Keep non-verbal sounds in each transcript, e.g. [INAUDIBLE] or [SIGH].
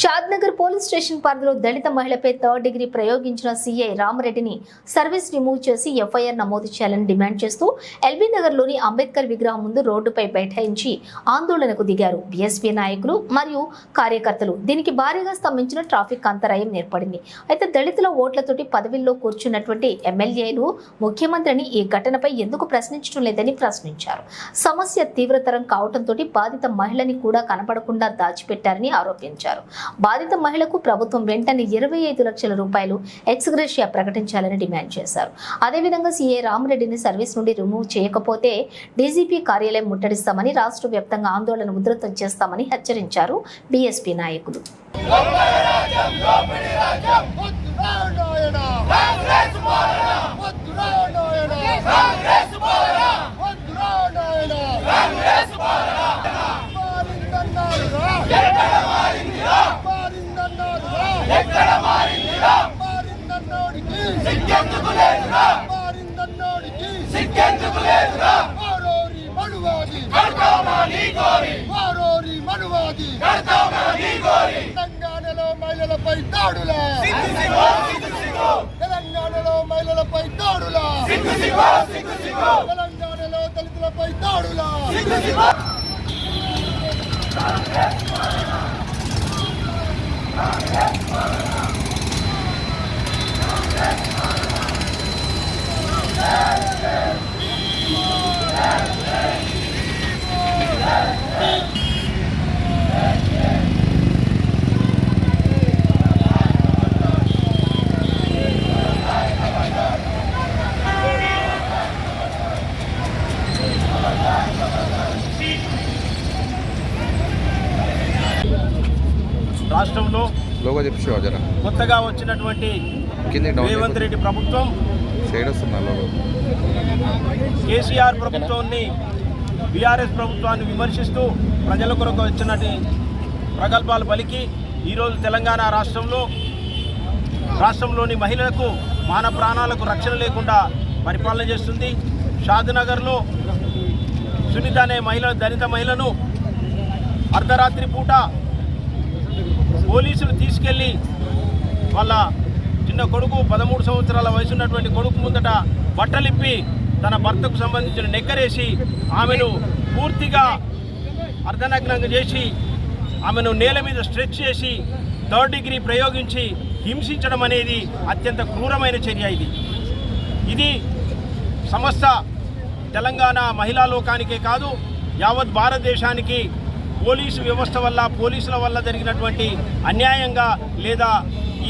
Shadnagar police station పరిధిలో దళిత మహిళపై థర్డ్ డిగ్రీ ప్రయోగించిన సీఐ రామరెడ్డిని సర్వీస్ రిమూవ్ చేసి ఎఫ్ఐఆర్ నమోదు చేయాలని డిమాండ్ చేస్తూ ఎల్బీ నగర్లోని అంబేద్కర్ విగ్రహం ముందు రోడ్డుపై బైఠాయించి ఆందోళనకు దిగారు. బీఎస్పీ నాయకులు మరియు కార్యకర్తలు దీనికి భారీగా స్తంభించిన ట్రాఫిక్ అంతరాయం ఏర్పడింది. అయితే దళితుల ఓట్లతోటి పదవిల్లో కూర్చున్నటువంటి ఎమ్మెల్యేలు ముఖ్యమంత్రిని ఈ ఘటనపై ఎందుకు ప్రశ్నించడం లేదని ప్రశ్నించారు. సమస్య తీవ్రతరం కావడంతో బాధిత మహిళని కూడా కనపడకుండా దాచిపెట్టారని ఆరోపించారు. బాధిత మహిళకు ప్రభుత్వం వెంటనే ఇరవై ఐదు లక్షల రూపాయలు ఎక్స్గ్రేషియా ప్రకటించాలని డిమాండ్ చేశారు. అదేవిధంగా సీఏ రామరెడ్డిని సర్వీస్ నుండి రిమూవ్ చేయకపోతే డీజీపీ కార్యాలయం ముట్టడిస్తామని రాష్ట్ర వ్యాప్తంగా ఆందోళన ఉధృతం చేస్తామని హెచ్చరించారు బీఎస్పీ నాయకులు. మనువాది తెలంగాణలో మహిళలపై దాడులా. తెలంగాణలో మహిళలపై దాడులా. తెలంగాణలో దళితులపై దాడులా. రాష్ట్రంలో జర. కొత్తగా వచ్చినటువంటి రేవంత్ రెడ్డి ప్రభుత్వం కేసీఆర్ ప్రభుత్వాన్ని బీఆర్ఎస్ ప్రభుత్వాన్ని విమర్శిస్తూ ప్రజల కొరకు వచ్చినటి ప్రగల్భాలు పలికి ఈరోజు తెలంగాణ రాష్ట్రంలో రాష్ట్రంలోని మహిళలకు మాన ప్రాణాలకు రక్షణ లేకుండా పరిపాలన చేస్తుంది. షాద్నగర్లో సునీత అనే మహిళ దళిత మహిళను అర్ధరాత్రి పూట పోలీసులు తీసుకెళ్ళి వాళ్ళ చిన్న కొడుకు పదమూడు సంవత్సరాల వయసు ఉన్నటువంటి కొడుకు ముందట బట్టలిప్పి తన భర్తకు సంబంధించిన నెక్కరేసి ఆమెను పూర్తిగా అర్ధనగ్నంగా చేసి ఆమెను నేల మీద స్ట్రెచ్ చేసి థర్డ్ డిగ్రీ ప్రయోగించి హింసించడం అనేది అత్యంత క్రూరమైన చర్య ఇది. ఇది సమస్త తెలంగాణ మహిళా లోకానికే కాదు యావత్ భారతదేశానికి పోలీసు వ్యవస్థ వల్ల పోలీసుల వల్ల జరిగినటువంటి అన్యాయంగా లేదా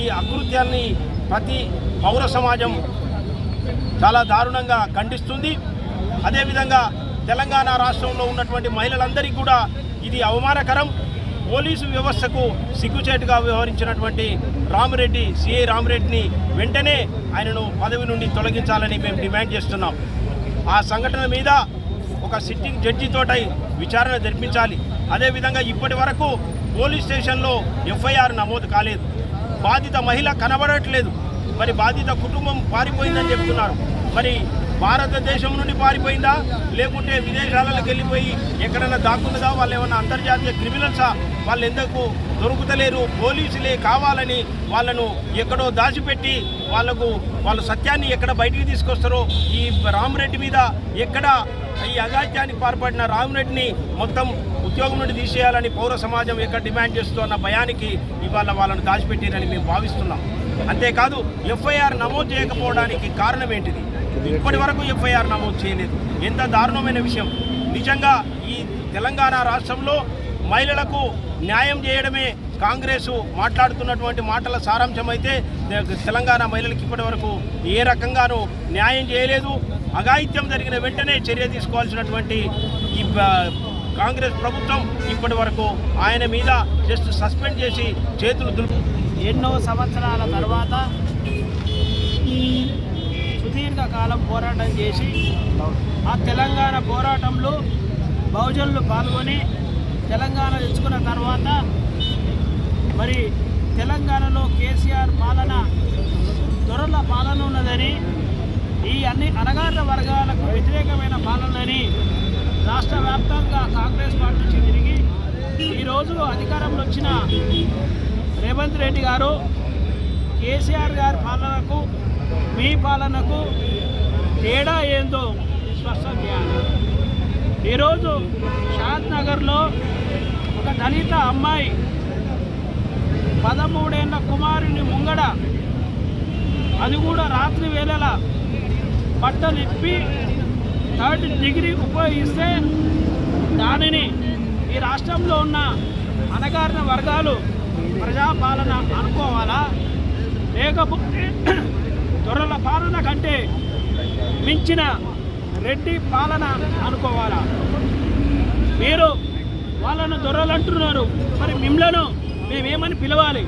ఈ అకృత్యాన్ని ప్రతి పౌర సమాజం చాలా దారుణంగా ఖండిస్తుంది. అదేవిధంగా తెలంగాణ రాష్ట్రంలో ఉన్నటువంటి మహిళలందరికీ కూడా ఇది అవమానకరం. పోలీసు వ్యవస్థకు సిగ్గుచేటుగా వ్యవహరించినటువంటి రామిరెడ్డి సిఐ రామిరెడ్డిని వెంటనే ఆయనను పదవి నుండి తొలగించాలని మేము డిమాండ్ చేస్తున్నాం. ఆ సంఘటన మీద ఒక సిట్టింగ్ జడ్జితోటై విచారణ జరిపించాలి. అదేవిధంగా ఇప్పటి వరకు పోలీస్ స్టేషన్లో ఎఫ్ఐఆర్ నమోదు కాలేదు. బాధిత మహిళ కనబడట్లేదు. మరి బాధిత కుటుంబం పారిపోయిందని చెప్తున్నారు. మరి భారతదేశం నుండి పారిపోయిందా? లేకుంటే విదేశాలకు వెళ్ళిపోయి ఎక్కడైనా దాక్కున్నదా? వాళ్ళు ఏమన్నా అంతర్జాతీయ క్రిమినల్సా? వాళ్ళు ఎందుకు దొరుకుతలేరు? పోలీసులే కావాలని వాళ్ళను ఎక్కడో దాచిపెట్టి వాళ్ళకు వాళ్ళ సత్యాన్ని ఎక్కడ బయటికి తీసుకొస్తారో ఈ రామరెడ్డి మీద ఎక్కడ ఈ అగాత్యానికి పాల్పడిన రామరెడ్డిని మొత్తం ఉద్యోగం నుండి తీసేయాలని పౌర సమాజం ఎక్కడ డిమాండ్ చేస్తున్న భయానికి ఇవాళ వాళ్ళను దాచిపెట్టారని మేము భావిస్తున్నాం. అంతేకాదు ఎఫ్ఐఆర్ నమోదు చేయకపోవడానికి కారణం ఏంటిది? ఇప్పటి వరకు ఎఫ్ఐఆర్ నమోదు చేయలేదు. ఎంత దారుణమైన విషయం. నిజంగా ఈ తెలంగాణ రాష్ట్రంలో మహిళలకు న్యాయం చేయడమే కాంగ్రెస్ మాట్లాడుతున్నటువంటి మాటల సారాంశం అయితే తెలంగాణ మహిళలకు ఇప్పటి వరకు ఏ రకంగానూ న్యాయం చేయలేదు. అఘాయిత్యం జరిగిన వెంటనే చర్య తీసుకోవాల్సినటువంటి ఈ కాంగ్రెస్ ప్రభుత్వం ఇప్పటి వరకు ఆయన మీద జస్ట్ సస్పెండ్ చేసి చేతులు దులు ఎన్నో సంవత్సరాల తర్వాత సుదీర్ఘకాలం పోరాటం చేసి ఆ తెలంగాణ పోరాటంలో బహుజనులు పాల్గొని తెలంగాణ తెచ్చుకున్న తర్వాత మరి తెలంగాణలో కేసీఆర్ పాలన దొరల పాలన ఉన్నదని ఈ అన్ని అణగారిన వర్గాలకు వ్యతిరేకమైన పాలనని రాష్ట్ర వ్యాప్తంగా కాంగ్రెస్ పార్టీ నుంచి తిరిగి ఈరోజు అధికారంలో వచ్చిన రేవంత్ రెడ్డి గారు కేసీఆర్ గారి పాలనకు మీ పాలనకు తేడా ఏందో స్పష్టం చేయాలి. ఈరోజు షాద్ నగర్లో ఒక దళిత అమ్మాయి పదమూడేళ్ళ కుమారుని ముంగడ అది కూడా రాత్రి వేళల బట్టలు ఇప్పి థర్డ్ డిగ్రీ ఉపయోగిస్తే దానిని ఈ రాష్ట్రంలో ఉన్న అణగారిన వర్గాలు ప్రజాపాలన అనుకోవాలా? లేకపోతే [COUGHS] దొరల పాలన కంటే మించిన రెడ్డి పాలన అనుకోవాలా? మీరు వాళ్ళను దొరలంటున్నారు మరి మిమ్మలను మేమేమని పిలవాలి?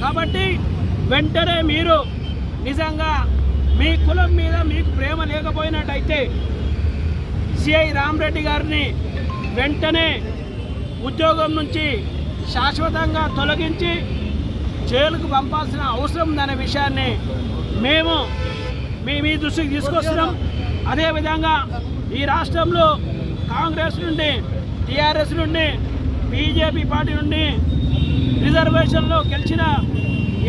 కాబట్టి వెంటనే మీరు నిజంగా మీ కులం మీద మీకు ప్రేమ లేకపోయినట్టయితే సిఐ రామరెడ్డి గారిని వెంటనే ఉద్యోగం నుంచి శాశ్వతంగా తొలగించి జైలుకు పంపాల్సిన అవసరం ఉందనే విషయాన్ని మేము మీ మీ దృష్టికి తీసుకొస్తున్నాం. అదేవిధంగా ఈ రాష్ట్రంలో కాంగ్రెస్ నుండి టీఆర్ఎస్ నుండి బీజేపీ పార్టీ నుండి రిజర్వేషన్లో గెలిచిన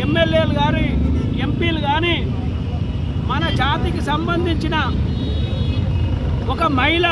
ఎమ్మెల్యేలు కానీ ఎంపీలు కానీ మన జాతికి సంబంధించిన ఒక మహిళ